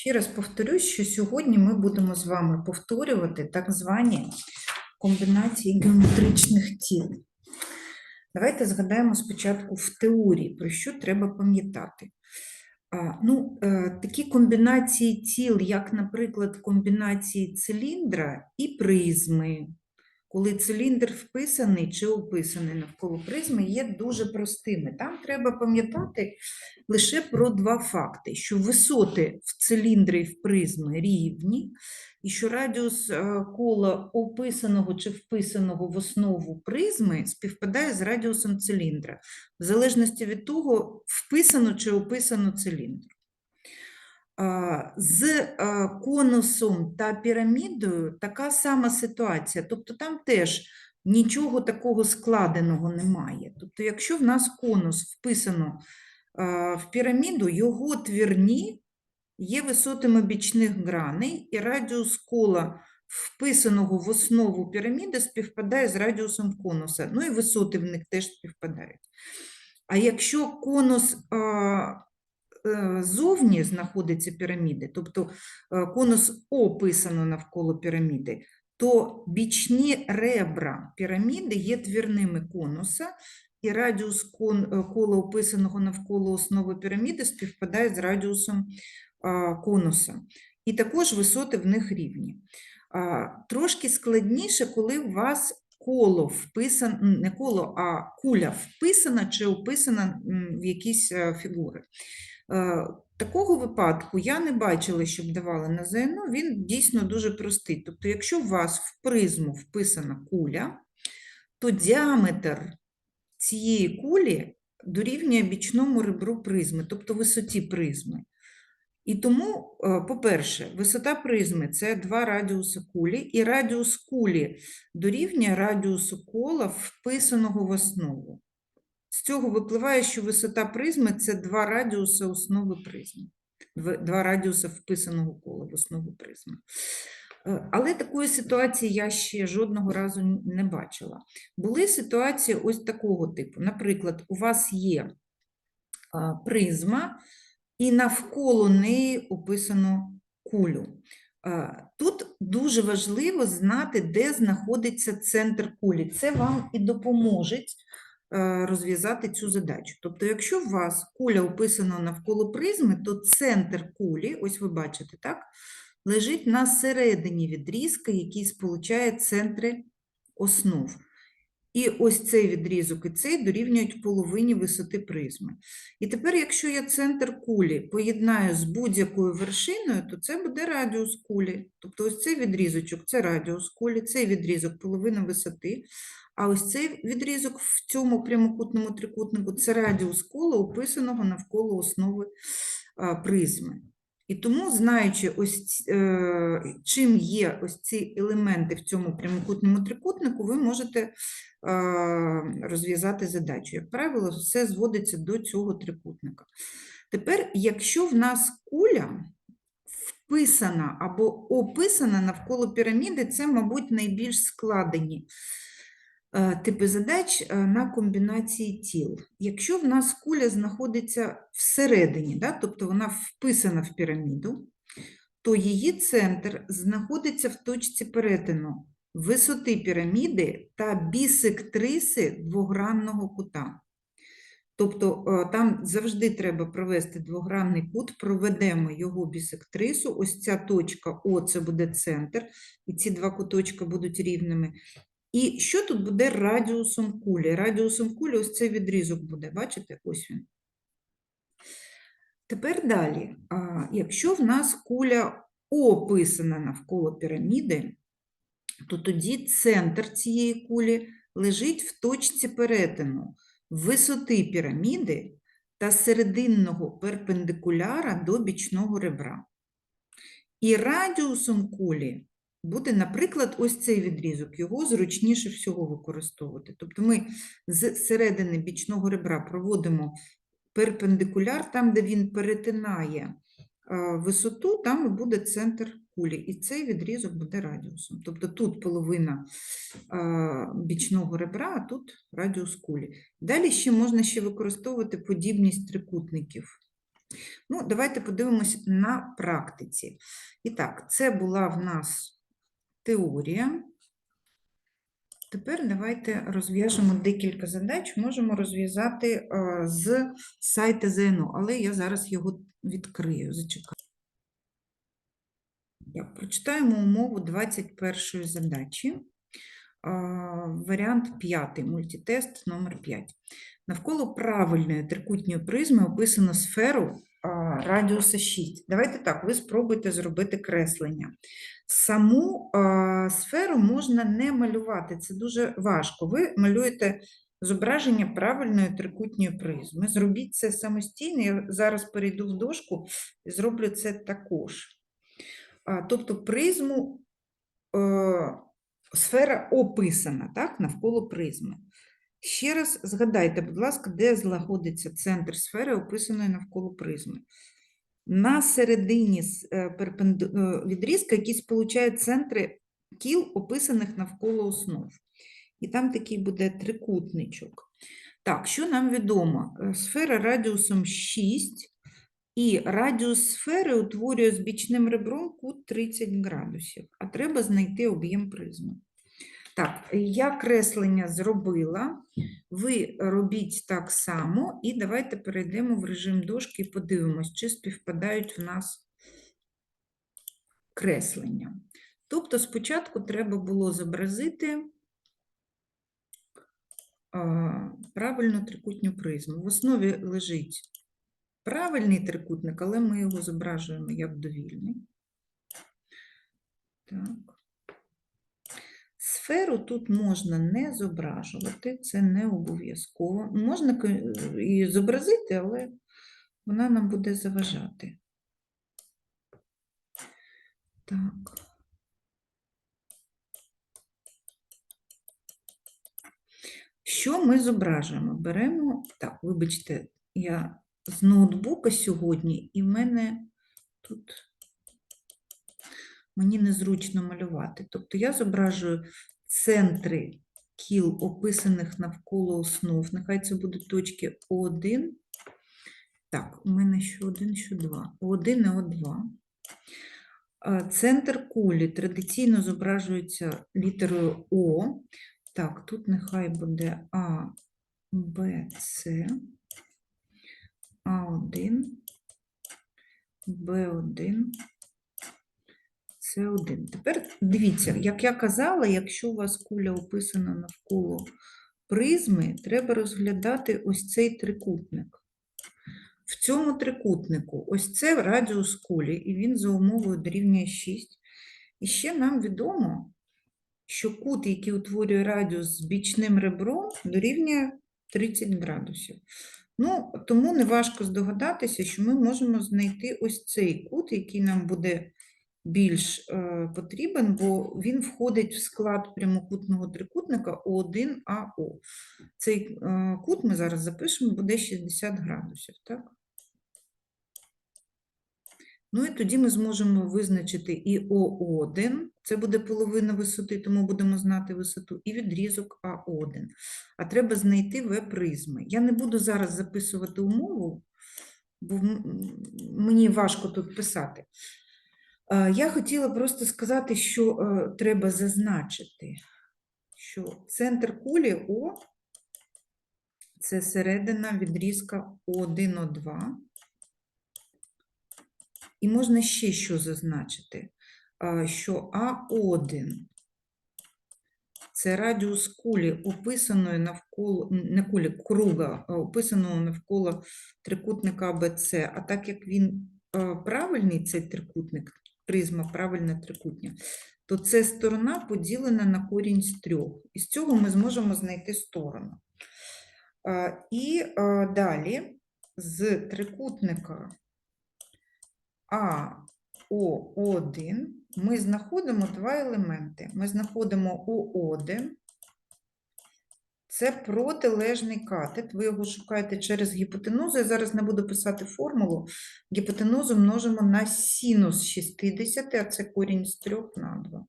Ще раз повторюсь, що сьогодні ми будемо з вами повторювати так звані комбінації геометричних тіл. Давайте згадаємо спочатку в теорії, про що треба пам'ятати. Ну, е, такі комбінації тіл, як, наприклад, комбінації циліндра і призми, коли циліндр вписаний чи описаний навколо призми, є дуже простими. Там треба пам'ятати лише про два факти: що висоти в циліндрі і в призми рівні, і що радіус е, кола описаного чи вписаного в основу призми співпадає з радіусом циліндра, в залежності від того, вписано чи описано циліндр. З конусом та пірамідою така сама ситуація, тобто там теж нічого такого складеного немає. Тобто, якщо в нас конус вписано в піраміду, його твірні є висотами бічних граней, і радіус кола, вписаного в основу піраміди, співпадає з радіусом конуса. Ну і висоти в них теж співпадають. А якщо конус зовні знаходиться піраміди, тобто е, конус описано навколо піраміди, то бічні ребра піраміди є твірними конуса, і радіус е, кола, описаного навколо основи піраміди, співпадає з радіусом конуса. І також висоти в них рівні. Трошки складніше, коли у вас коло вписано, не коло, а куля вписана чи описана в якісь е, фігури. Е, Такого випадку я не бачила, щоб давали на ЗНО, він дійсно дуже простий. Тобто, якщо у вас в призму вписана куля, то діаметр цієї кулі дорівнює бічному ребру призми, тобто висоті призми. І тому, е, по-перше, висота призми це два радіуси кулі, і радіус кулі дорівнює радіусу кола, вписаного в основу. З цього випливає, що висота призми це два радіуси основи призми, два радіуси вписаного кола в основу призми. Е, Але такої ситуації я ще жодного разу не бачила. Були ситуації ось такого типу. Наприклад, у вас є призма, і навколо неї описано кулю. Тут дуже важливо знати, де знаходиться центр кулі. Це вам і допоможе е, розв'язати цю задачу. Тобто, якщо у вас куля описана навколо призми, то центр кулі, ось ви бачите, так, лежить на середині відрізка, який сполучає центри основ. І ось цей відрізок і цей дорівнюють половині висоти призми. І тепер, якщо я центр кулі поєднаю з будь-якою вершиною, то це буде радіус кулі. Тобто ось цей відрізочок це радіус кулі, цей відрізок половина висоти, а ось цей відрізок в цьому прямокутному трикутнику це радіус кола, описаного навколо основи призми. І тому, знаючи, ось е, чим є ось ці елементи в цьому прямокутному трикутнику, ви можете е, розв'язати задачу. Як правило, все зводиться до цього трикутника. Тепер, якщо в нас куля вписана або описана навколо піраміди, це, мабуть, найбільш складені е, типи задач е, на комбінації тіл. Якщо в нас куля знаходиться всередині, да, тобто вона вписана в піраміду, то її центр знаходиться в точці перетину висоти піраміди та бісектриси двогранного кута. Тобто е, там завжди треба провести двогранний кут, проведемо його бісектрису. Ось ця точка О це буде центр, і ці два куточка будуть рівними. І що тут буде радіусом кулі? Радіусом кулі ось цей відрізок буде, бачите? Ось він. Тепер далі. А, Якщо в нас куля описана навколо піраміди, то тоді центр цієї кулі лежить в точці перетину висоти піраміди та серединного перпендикуляра до бічного ребра. І радіусом кулі буде, наприклад, ось цей відрізок, його зручніше всього використовувати. Тобто ми з середини бічного ребра проводимо перпендикуляр, там, де він перетинає е, висоту, там і буде центр кулі. І цей відрізок буде радіусом. Тобто тут половина е, бічного ребра, а тут радіус кулі. Далі ще можна ще використовувати подібність трикутників. Ну, давайте подивимось на практиці. І так, це була в нас теорія. Тепер давайте розв'яжемо декілька задач. Можемо розв'язати е, з сайту ЗНО, але я зараз його відкрию. Зачекаю. Так, прочитаємо умову 21 задачі. Е, Варіант 5, мультитест номер 5. Навколо правильної трикутньої призми описано сферу радіуса 6. Давайте так, ви спробуйте зробити креслення. Саму сферу можна не малювати, це дуже важко. Ви малюєте зображення правильної трикутньої призми. Зробіть це самостійно. Я зараз перейду в дошку і зроблю це також. Тобто призму, е, сфера описана так, навколо призми. Ще раз згадайте, будь ласка, де знаходиться центр сфери, описаної навколо призми. На середині е, е, відрізка, який сполучає центри кіл, описаних навколо основ. І там такий буде трикутничок. Так, що нам відомо? Е, Сфера радіусом 6, і радіус сфери утворює з бічним ребром кут 30 градусів, а треба знайти об'єм призми. Так, я креслення зробила. Ви робіть так само, і давайте перейдемо в режим дошки і подивимось, чи співпадають в нас креслення. Тобто, спочатку треба було зобразити правильну трикутню призму. В основі лежить правильний трикутник, але ми його зображуємо як довільний. Так. Сферу тут можна не зображувати, це не обов'язково. Можна ка- і зобразити, але вона нам буде заважати. Так. Що ми зображуємо? Беремо, так, вибачте, я з ноутбука сьогодні, і в мене тут мені незручно малювати. Тобто я зображую центри кіл, описаних навколо основ. Нехай це будуть точки О1. Так, у мене що один, що два. О1 і О2. Центр кулі традиційно зображується літерою О. Так, тут нехай буде А, Б, С, А1, Б1, С1. Тепер дивіться, як я казала, якщо у вас куля описана навколо призми, треба розглядати ось цей трикутник. В цьому трикутнику ось це радіус кулі, і він за умовою дорівнює 6. І ще нам відомо, що кут, який утворює радіус з бічним ребром, дорівнює 30 градусів. Ну, тому неважко здогадатися, що ми можемо знайти ось цей кут, який нам буде більш е, потрібен, бо він входить в склад прямокутного трикутника О1АО. Цей е, кут ми зараз запишемо, буде 60 градусів, так? Ну і тоді ми зможемо визначити і О1, це буде половина висоти, тому будемо знати висоту, і відрізок А1. А треба знайти В-призми. Я не буду зараз записувати умову, бо мені важко тут писати. Я хотіла просто сказати, що е, треба зазначити, що центр кулі О це середина відрізка О1, О2. І можна ще що зазначити, що А1 це радіус кулі, описаної навколо, не кулі, круга, описаного навколо трикутника АБЦ. А так як він е, правильний, цей трикутник, призма правильна трикутня, то це сторона поділена на корінь з трьох. І з цього ми зможемо знайти сторону. І далі з трикутника АО1 ми знаходимо два елементи. Ми знаходимо О1, це протилежний катет. Ви його шукаєте через гіпотенузу. Я зараз не буду писати формулу. Гіпотенузу множимо на синус 60, а це корінь з 3 на 2.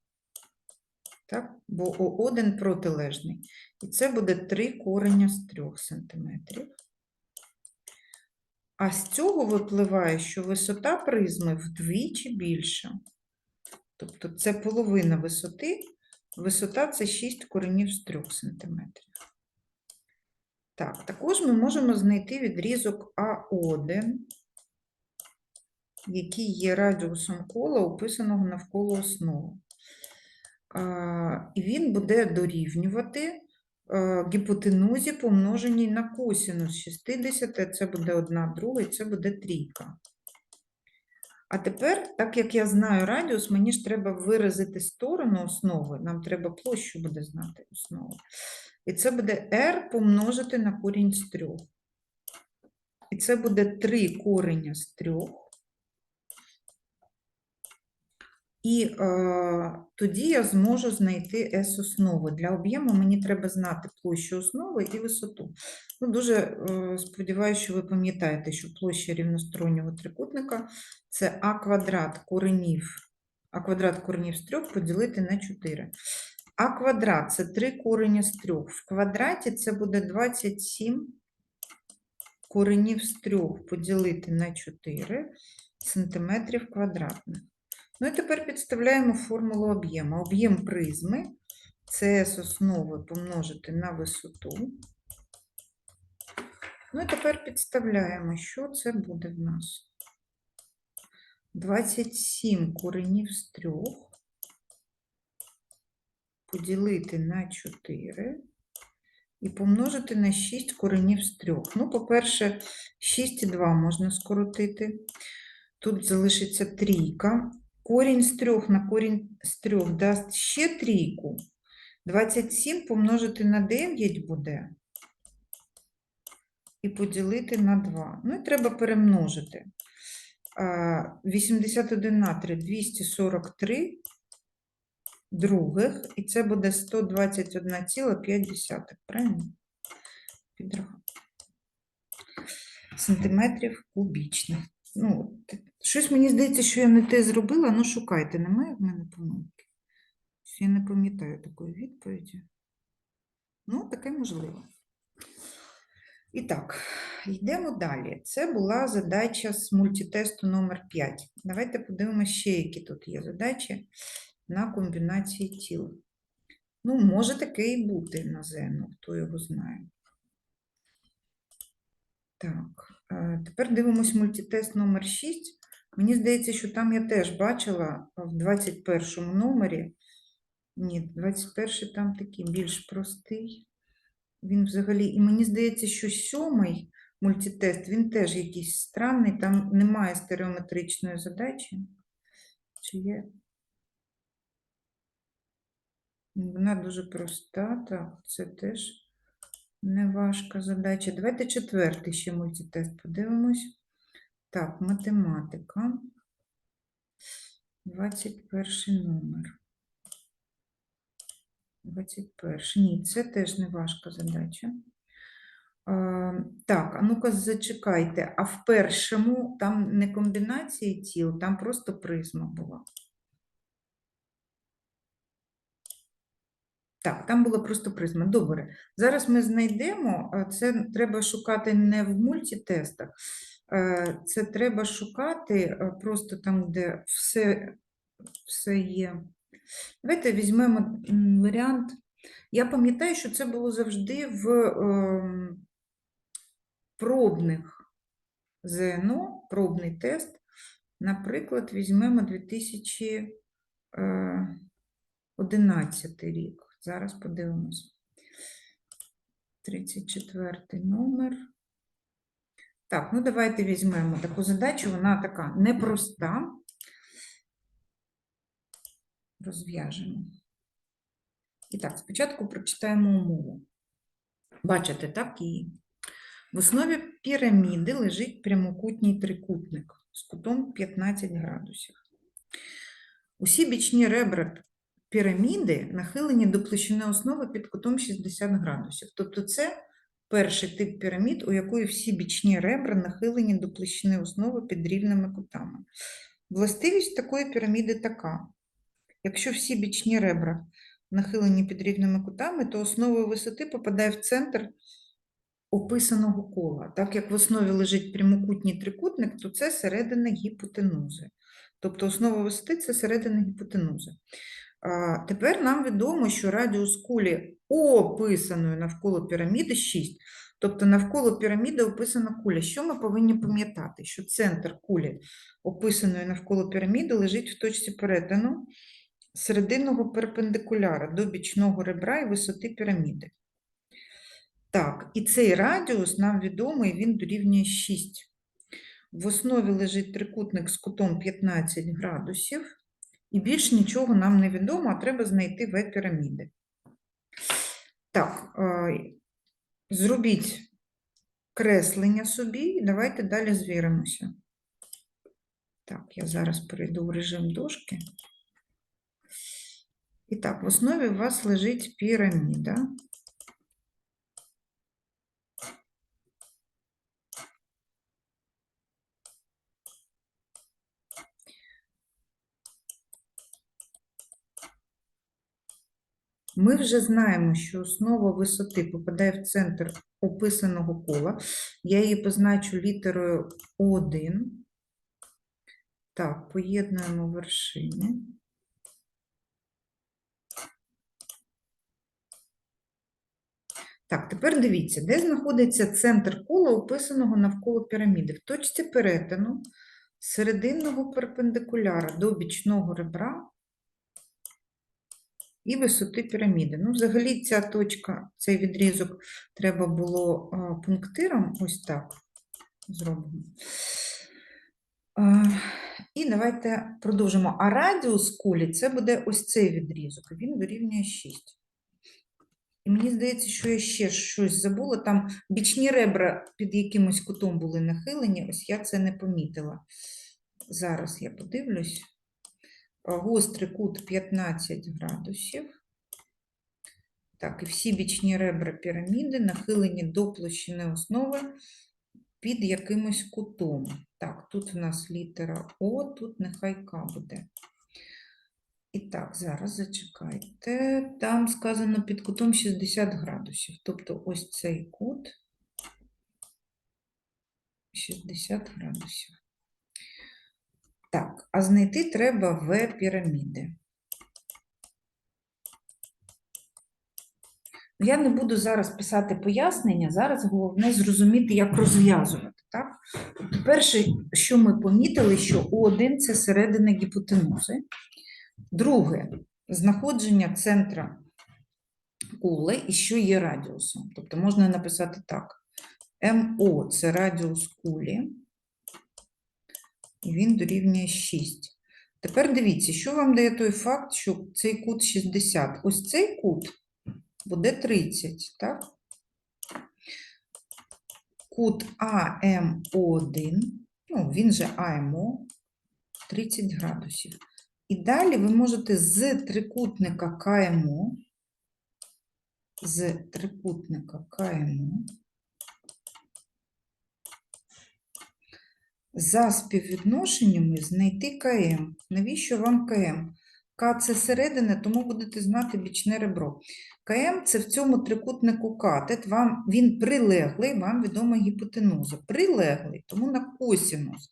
Так? Бо О1 протилежний. І це буде 3 кореня з 3 см. А з цього випливає, що висота призми вдвічі більша. Тобто це половина висоти. Висота це 6 коренів з 3 см. Так, також ми можемо знайти відрізок А1, який є радіусом кола, описаного навколо основи. І він буде дорівнювати е, гіпотенузі, помноженій на косінус 60, це буде 1 друга, і це буде трійка. А тепер, так як я знаю радіус, мені ж треба виразити сторону основи, нам треба площу буде знати основи. І це буде r помножити на корінь з 3. І це буде 3 кореня з 3. І е, тоді я зможу знайти S основи. Для об'єму мені треба знати площу основи і висоту. Ну, дуже е, сподіваюся, що ви пам'ятаєте, що площа рівностороннього трикутника це а квадрат коренів, а квадрат коренів з 3 поділити на 4. А квадрат це 3 корені з 3. В квадраті це буде 27 коренів з 3 поділити на 4 сантиметрів квадратних. Ну і тепер підставляємо формулу об'єму. Об'єм призми це з основи помножити на висоту. Ну і тепер підставляємо, що це буде в нас. 27 коренів з 3 поділити на 4 і помножити на 6 коренів з 3. Ну, по-перше, 6 і 2 можна скоротити. Тут залишиться трійка. Корінь з 3 на корінь з 3 дасть ще трійку. 27 помножити на 9 буде. І поділити на 2. Ну і треба перемножити. 81 на 3 – 243 других, і це буде 121,5, правильно? Сантиметрів кубічних. Ну, щось мені здається, що я не те зробила, ну шукайте, немає в мене помилки. Я не пам'ятаю такої відповіді. Ну, таке можливо. І так, йдемо далі. Це була задача з мультитесту номер 5. Давайте подивимося ще, які тут є задачі на комбінації тіл. Ну, може таке і бути на ЗНО, хто його знає. Так, е, тепер дивимось мультитест номер 6. Мені здається, що там я теж бачила в 21 номері. Ні, 21 там такий більш простий. Він взагалі, і мені здається, що сьомий мультитест, він теж якийсь странний, там немає стереометричної задачі. Чи є? Вона дуже проста, так, це теж не важка задача. Давайте четвертий ще мультитест подивимось. Так, математика. 21 номер. 21. Ні, це теж не важка задача. Так, а ну-ка зачекайте. А в першому там не комбінації тіл, там просто призма була. Так, там була просто призма. Добре. Зараз ми знайдемо, це треба шукати не в мультитестах, е, це треба шукати е, просто там, де все, все є. Давайте візьмемо варіант. Я пам'ятаю, що це було завжди в ем, пробних ЗНО, пробний тест. Наприклад, візьмемо 2011 рік. Зараз подивимось. 34 номер. Так, ну давайте візьмемо таку задачу, вона така непроста. Розв'яжемо. І так, спочатку прочитаємо умову. Бачите, так і в основі піраміди лежить прямокутній трикутник з кутом 15 градусів. Усі бічні ребра піраміди нахилені до площини основи під кутом 60 градусів. Тобто це перший тип пірамід, у якої всі бічні ребра нахилені до площини основи під рівними кутами. Властивість такої піраміди така. Якщо всі бічні ребра нахилені під рівними кутами, то основа висоти попадає в центр описаного кола. Так як в основі лежить прямокутній трикутник, то це середина гіпотенузи. Тобто основа висоти це середина гіпотенузи. Тепер нам відомо, що радіус кулі описаної навколо піраміди 6. Тобто навколо піраміди описана куля. Що ми повинні пам'ятати? Що центр кулі, описаної навколо піраміди, лежить в точці перетину серединного перпендикуляра до бічного ребра і висоти піраміди. Так, і цей радіус нам відомий, він дорівнює 6. В основі лежить трикутник з кутом 15 градусів, і більш нічого нам не відомо, а треба знайти В піраміди. Так, е, зробіть креслення собі, і давайте далі звіримося. Так, я зараз перейду в режим дошки. І так, в основі у вас лежить піраміда. Ми вже знаємо, що основа висоти попадає в центр описаного кола. Я її позначу літерою 1. Так, поєднуємо вершини. Так, тепер дивіться, де знаходиться центр кола, описаного навколо піраміди. В точці перетину серединного перпендикуляра до бічного ребра і висоти піраміди. Ну, взагалі, ця точка, цей відрізок треба було пунктиром, ось так зробимо. І давайте продовжимо. А радіус кулі це буде ось цей відрізок, він дорівнює 6. І мені здається, що я ще щось забула. Там бічні ребра під якимось кутом були нахилені, ось я це не помітила. Зараз я подивлюсь. Гострий кут 15 градусів. Так, і всі бічні ребра піраміди нахилені до площини основи під якимось кутом. Так, тут в нас літера О, тут нехай К буде. І так, зараз зачекайте. Там сказано під кутом 60 градусів. Тобто ось цей кут 60 градусів. Так, а знайти треба В піраміди. Я не буду зараз писати пояснення, зараз головне зрозуміти, як розв'язувати. Так? Тобто перше, що ми помітили, що О1 – це середина гіпотенузи. Друге, знаходження центра кули і що є радіусом. Тобто можна написати так. МО – це радіус кулі, він дорівнює 6. Тепер дивіться, що вам дає той факт, що цей кут 60. Ось цей кут буде 30, так? Кут АМО1, ну, він же АМО, 30 градусів. І далі ви можете з трикутника КМО, з трикутника КМО, за співвідношеннями знайти КМ. Навіщо вам КМ? К це середина, тому будете знати бічне ребро. КМ це в цьому трикутнику катет, вам, він прилеглий, вам відома гіпотенуза. Прилеглий, тому на косінус.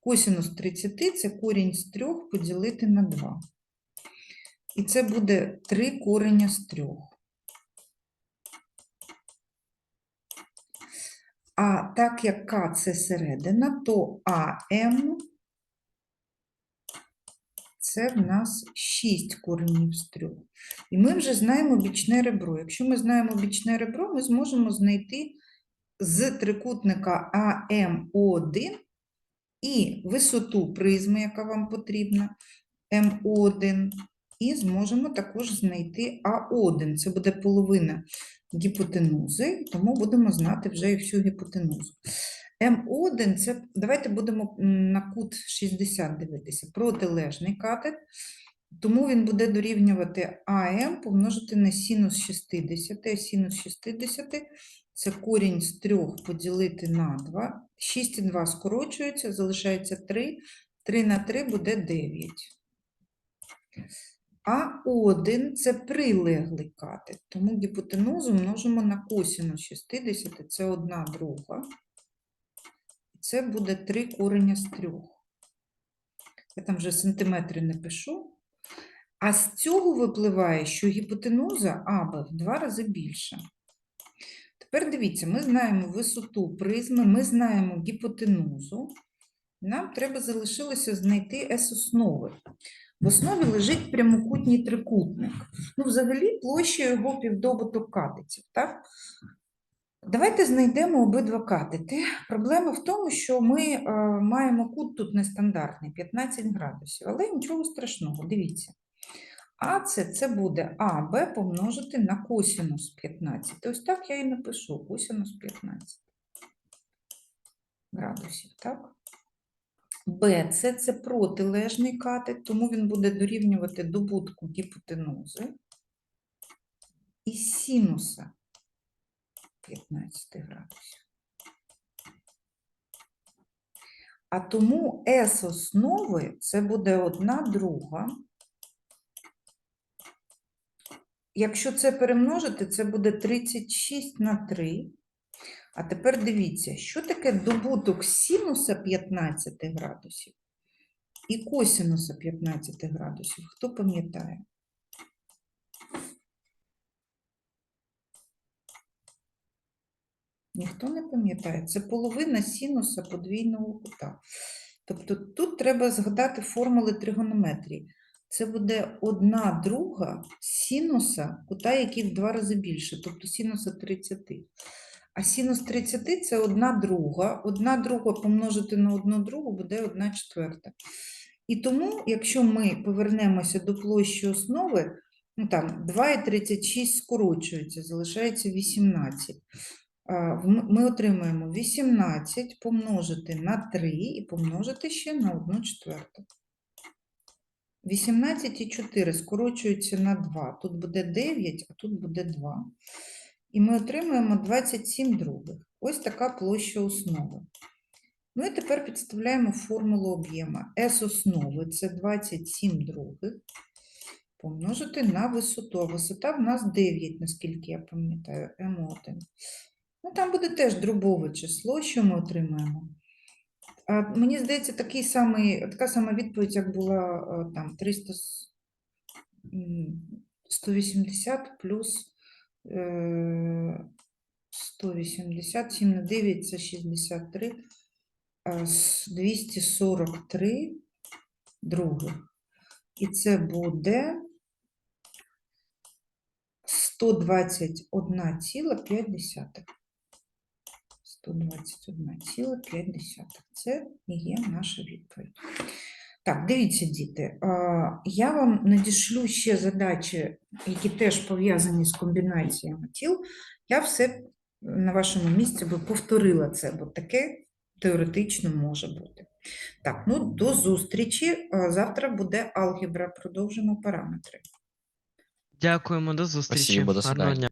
Косінус 30 це корінь з 3 поділити на 2. І це буде 3 кореня з 3. А так як К це середина, то АМ це в нас 6 коренів з 3. І ми вже знаємо бічне ребро. Якщо ми знаємо бічне ребро, ми зможемо знайти з трикутника АМО1 і висоту призми, яка вам потрібна, М1, і зможемо також знайти А1. Це буде половина гіпотенузи, тому будемо знати вже і всю гіпотенузу. М1 це давайте будемо на кут 60 дивитися, протилежний катет, тому він буде дорівнювати АМ помножити на синус 60, а синус 60 це корінь з 3 поділити на 2. 6 і 2 скорочуються, залишається 3. 3 на 3 буде 9. А О1 – це прилеглий катет, тому гіпотенузу множимо на косінус 60, це 1 друга. Це буде 3 кореня з 3. Я там вже сантиметри не пишу. А з цього випливає, що гіпотенуза АБ в два рази більша. Тепер дивіться, ми знаємо висоту призми, ми знаємо гіпотенузу. Нам треба залишилося знайти С-основи. В основі лежить прямокутній трикутник. Ну, взагалі, площа його півдобуток катетів, так? Давайте знайдемо обидва катети. Проблема в тому, що ми е, маємо кут тут нестандартний, 15 градусів, але нічого страшного, дивіться. А це, це буде АБ помножити на косінус 15. Ось так я і напишу, косінус 15 градусів, так? Це, це протилежний катет, тому він буде дорівнювати добутку гіпотенузи і синуса 15 градусів. А тому С основи це буде одна друга. Якщо це перемножити, це буде 36 на 3. А тепер дивіться, що таке добуток синуса 15 градусів і косинуса 15 градусів. Хто пам'ятає? Ніхто не пам'ятає. Це половина синуса подвійного кута. Тобто тут треба згадати формули тригонометрії. Це буде одна друга синуса кута, який в два рази більше, тобто синуса 30. А синус 30 це одна друга. Одна друга помножити на одну другу буде одна четверта. І тому, якщо ми повернемося до площі основи, ну там 2 і 36 скорочуються, залишається 18. А, в- м- Ми отримаємо 18 помножити на 3 і помножити ще на 1 четверту. 18 і 4 скорочуються на 2. Тут буде 9, а тут буде 2. І ми отримуємо 27 других. Ось така площа основи. Ну і тепер підставляємо формулу об'єма. S основи це 27 других помножити на висоту. Висота в нас 9, наскільки я пам'ятаю, М1. Ну, там буде теж дробове число, що ми отримаємо. А, мені здається, такий самий, така сама відповідь, як була е, там 300, 180 плюс е, 180, 7 на 9 це 63, а, с- 243 других. І це буде 121,5. 121,5. Це і є наша відповідь. Так, дивіться, діти, я вам надішлю ще задачі, які теж пов'язані з комбінаціями тіл. Я все на вашому місці би повторила це, бо таке теоретично може бути. Так, ну до зустрічі. Завтра буде алгебра, продовжимо параметри. Дякуємо, до зустрічі. Спасибо, до свидання.